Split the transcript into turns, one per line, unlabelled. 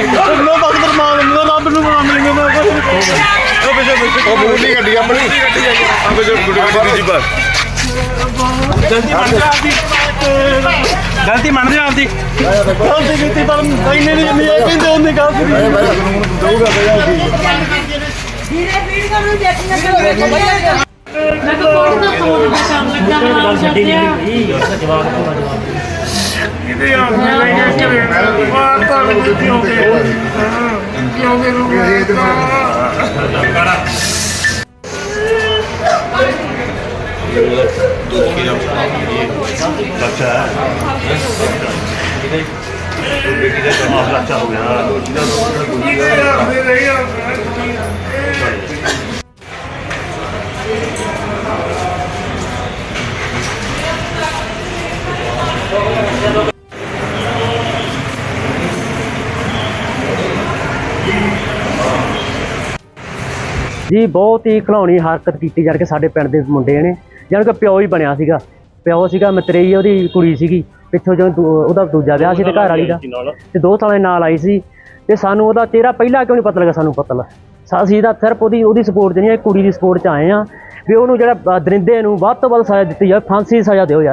ਮੈਂ ਬਖਤਰ ਮਾਨ ਨੂੰ ਰੱਬ ਨੂੰ ਮਾਨ ਲਈ ਮੈਂ ਕੁਝ ਉਹ ਬਿਜੋ ਬਿਜੋ ਉਹ ਬੂਟੀ ਗੱਡੀ ਆਪਣੀ। ਆ ਬਿਜੋ ਗੁੱਡੀ ਗੱਡੀ ਦੀ ਬਸ। ਗਲਤੀ ਮੰਨਦੇ ਆਪਦੀ। ਗਲਤੀ ਮੰਨਦੇ ਆਪਦੀ। ਗਲਤੀ ਕੀਤੀ ਪਰ ਕਹਿੰਦੇ ਨਹੀਂ ਜਿੰਨੀ ਇਹ ਕਹਿੰਦੇ ਉਹਨੇ ਗਲਤੀ ਕੀਤੀ। ਦਊਗਾ
ਵੀਰੇ ਵੀਰ ਨੂੰ ਜੱਟੀਆਂ ਕਰੋ ਮੈਂ ਤਾਂ ਬਹੁਤ
ਦਾ ਫੋਨ
ਦਾ ਕੰਮ
ਲੱਗਦਾ ਮੈਂ ਜਵਾਬ ਦਾ ਜਵਾਬ
ਇਹਦੇ ਆ ਲੈ ਕੇ ਕਰੇ ਬਾਤ ਤਾਂ ਕਿਉਂ ਕੇ ਕਿਉਂ ਕੇ ਰੁਕ
ਜੀ ਬਹੁਤ ਹੀ ਖਿਲਾਉਣੀ ਹਰਕਤ ਕੀਤੀ ਜਾਣ ਕੇ ਸਾਡੇ ਪਿੰਡ ਦੇ ਮੁੰਡੇ ਨੇ। ਜਾਣ ਕੇ ਪਿਓ ਹੀ ਬਣਿਆ ਸੀਗਾ। ਪਿਓ ਸੀਗਾ ਮਤਰੇਈ ਉਹਦੀ ਕੁੜੀ ਸੀਗੀ। ਪਿੱਛੋਂ ਜਦੋਂ ਦੂ- ਉਹਦਾ ਦੂਜਾ ਵਿਆਹ ਸੀ ਤੇ ਘਰ ਵਾਲੀ ਦਾ। ਤੇ ਦੋ ਸਾਲਾਂ ਦੇ ਨਾਲ ਆਈ ਸੀ। ਤੇ ਸਾਨੂੰ ਉਹਦਾ ਚਿਹਰਾ ਪਹਿਲਾਂ ਕਿਉਂ ਨਹੀਂ ਪਤਾ ਲੱਗਾ ਸਾਨੂੰ ਪਤਾ ਲੱਗਾ? ਅਸੀਂ ਤਾਂ ਸਿਰਫ ਉਹਦੀ ਉਹਦੀ ਸਪੋਰਟ ਨਹੀਂ ਹੈ ਕੁੜੀ ਦੀ ਸਪੋਰਟ 'ਚ ਆਏ ਆ ਵੀ ਉਹਨੂੰ ਜਿਹੜਾ ਦਰਿੰਦੇ ਨੂੰ ਵੱਧ ਤੋਂ ਵੱਧ ਸਜ਼ਾ ਦਿੱਤੀ ਜਾਵੇ ਫਾਂਸੀ ਦੀ ਸਜ਼ਾ ਦਿਓ ਯਾਰ।